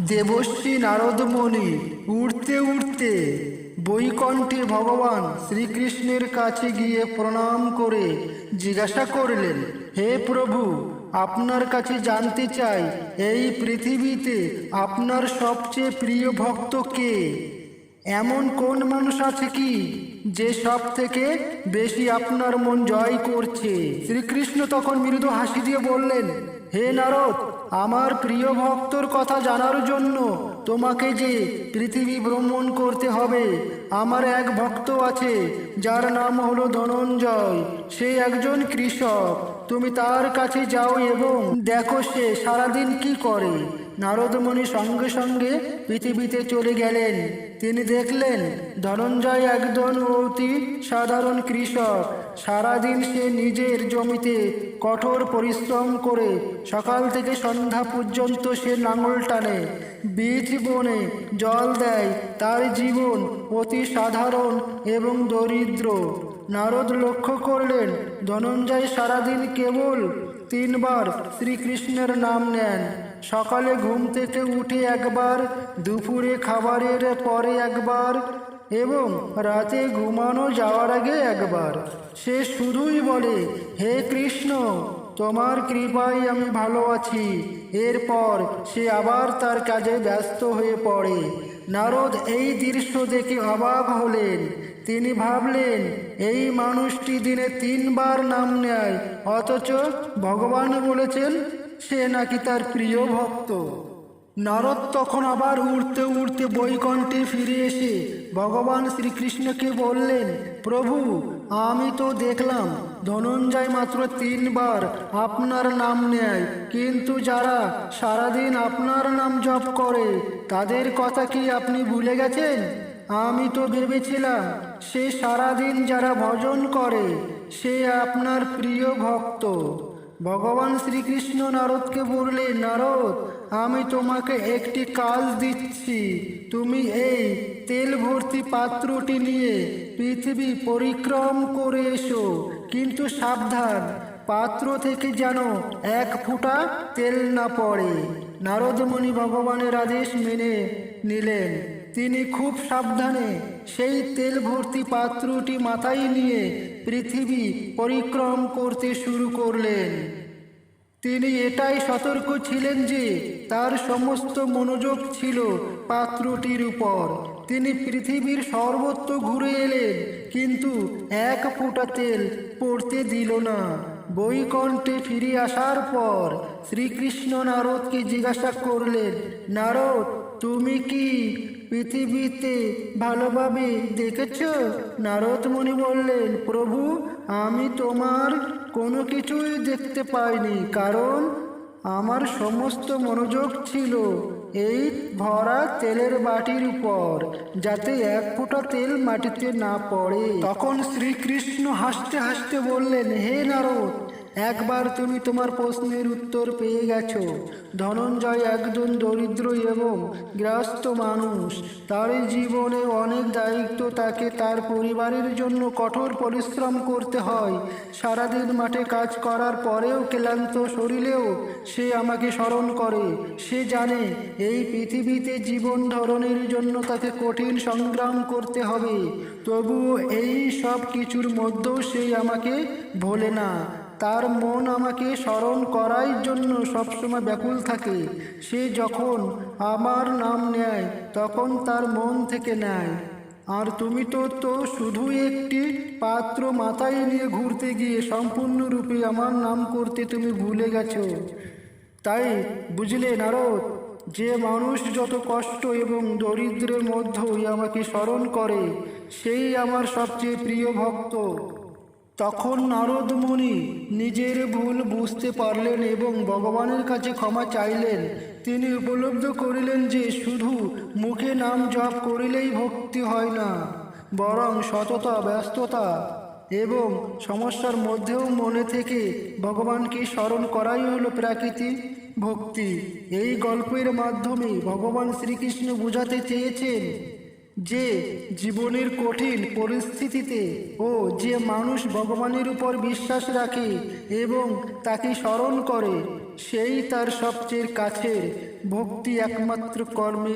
দেবশ্রী নারদমণি উঠতে উঠতে বৈকণ্ঠে ভগবান শ্রীকৃষ্ণের কাছে গিয়ে প্রণাম করে জিজ্ঞাসা করলেন, হে প্রভু, আপনার কাছে জানতে চাই, এই পৃথিবীতে আপনার সবচেয়ে প্রিয় ভক্ত কে? এমন কোন মানুষ আছে কি যে সব থেকে বেশি আপনার মন জয় করছে? শ্রীকৃষ্ণ তখন মৃদু হাসি দিয়ে বললেন হে নারদ, আমার প্রিয় ভক্তর কথা জানার জন্য তোমাকে যে পৃথিবী ভ্রমণ করতে হবে, আমার এক ভক্ত আছে, যার নাম হলো ধনঞ্জয়। সে একজন কৃষক। তুমি তার কাছে যাও এবং দেখো সে সারাদিন কি করে। নারদমণি সঙ্গে সঙ্গে পৃথিবীতে চলে গেলেন। তিনি দেখলেন, ধনঞ্জয় একজন অতি সাধারণ কৃষক। সারাদিন সে নিজের জমিতে কঠোর পরিশ্রম করে সকাল থেকে সন্ধ্যা পর্যন্ত সে লাঙল টানে, বীজ বনে জল দেয়, তার জীবন অতি সাধারণ এবং দরিদ্র। নারদ লক্ষ্য করলেন, ধনঞ্জয় সারাদিন কেবল তিনবার শ্রীকৃষ্ণের নাম নেন। সকালে ঘুম থেকে উঠে একবার, দুপুরে খাবারের পরে একবার এবং রাতে ঘুমানো যাওয়ার আগে একবার। সে শুধুই বলে, হে কৃষ্ণ, তোমার কৃপায় আমি ভালো আছি। এরপর সে আবার তার কাজে ব্যস্ত হয়ে পড়ে। নারদ এই দৃশ্য দেখে অবাক হলেন। তিনি ভাবলেন, এই মানুষটি দিনে তিনবার নাম নেয়, অথচ ভগবান বলেছেন সে নাকি তার প্রিয় ভক্ত। নারদ তখন আবার উড়তে উড়তে বৈকণ্ঠে ফিরে এসে ভগবান শ্রীকৃষ্ণকে বললেন, প্রভু, আমি তো দেখলাম ধনঞ্জয় মাত্র তিনবার আপনার নাম নেয়। কিন্তু যারা সারাদিন আপনার নাম জপ করে, তাদের কথা কি আপনি ভুলে গেছেন? আমি তো ভেবেছিলাম, সে সারাদিন যারা ভজন করে, সে আপনার প্রিয় ভক্ত। ভগবান শ্রীকৃষ্ণ নারদকে বললে, নারদ, আমি তোমাকে একটি কাজ দিচ্ছি। তুমি এই তেল ভর্তি পাত্রটি নিয়ে পৃথিবী পরিক্রম করে এসো। কিন্তু সাবধান, পাত্র থেকে যেন এক ফোঁটা তেল না পড়ে। নারদমণি ভগবানের আদেশ মেনে নিলেন। তিনি খুব সাবধানে সেই তেল ভর্তি পাত্রটি মাথায় নিয়ে পৃথিবী পরিক্রম করতে শুরু করলেন। তিনি এটাই সতর্ক ছিলেন যে তার সমস্ত মনোযোগ ছিল পাত্রটির উপর। তিনি পৃথিবীর সর্বত্র ঘুরে এলেন, কিন্তু এক ফোঁটা তেল পড়তে দিল না। বৈকণ্ঠে ফিরে আসার পর শ্রীকৃষ্ণ নারদকে জিজ্ঞাসা করলেন, নারদ, তুমি কি পৃথিবীতে ভালোভাবে দেখেছ? নারদ মুনি বললেন, প্রভু, আমি তোমার কোনো কিছুই দেখতে পাইনি, কারণ আমার সমস্ত মনোযোগ ছিল এই ভরা তেলের বাটির উপর, যাতে এক ফোঁটা তেল মাটিতে না পড়ে। তখন শ্রীকৃষ্ণ হাসতে হাসতে বললেন, হে নারদ একবার তুমি তোমার প্রশ্নের উত্তর পেয়ে গেছো। ধনঞ্জয় একজন দরিদ্র এবং গ্রস্ত মানুষ। তার জীবনে অনেক দায়িত্ব তাকে তার পরিবারের জন্য কঠোর পরিশ্রম করতে হয়। সারাদিন মাঠে কাজ করার পরেও ক্লান্ত শরীরেও সে আমাকে স্মরণ করে। সে জানে এই পৃথিবীতে জীবন ধরনের জন্য তাকে কঠিন সংগ্রাম করতে হবে। তবু এই সব কিছুর মধ্যেও সে আমাকে ভোলে না। তার মন আমাকে স্মরণ করার জন্য সবসময় ব্যাকুল থাকে। সে যখন আমার নাম নেয়, তখন তার মন থেকে নেয়। আর তুমি তো তো শুধু একটি পাত্র মাথায় নিয়ে ঘুরতে গিয়ে সম্পূর্ণরূপে আমার নাম করতে তুমি ভুলে গেছো। তাই বুঝলে নারদ, যে মানুষ যত কষ্ট এবং দরিদ্রের মধ্যেই আমাকে স্মরণ করে, সেই আমার সবচেয়ে প্রিয় ভক্ত। তখন নারদ মুনি নিজের ভুল বুঝতে পারলেন এবং ভগবানের কাছে ক্ষমা চাইলেন। তিনি উপলব্ধ করিলেন যে শুধু মুখে নাম জপ করিলেই ভক্তি হয় না, বরং সততা, ব্যস্ততা এবং সমস্যার মধ্যেও মনে থেকে ভগবানকে স্মরণ করাই হলো প্রাকৃতিক ভক্তি। এই গল্পের মাধ্যমে ভগবান শ্রীকৃষ্ণ বোঝাতে চেয়েছেন যে জীবনের কঠিন পরিস্থিতিতে ও যে মানুষ ভগবানের উপর বিশ্বাস রাখে এবং তাকে স্মরণ করে, সেই তার সবচেয়ে কাছের ভক্তি একমাত্র কর্মের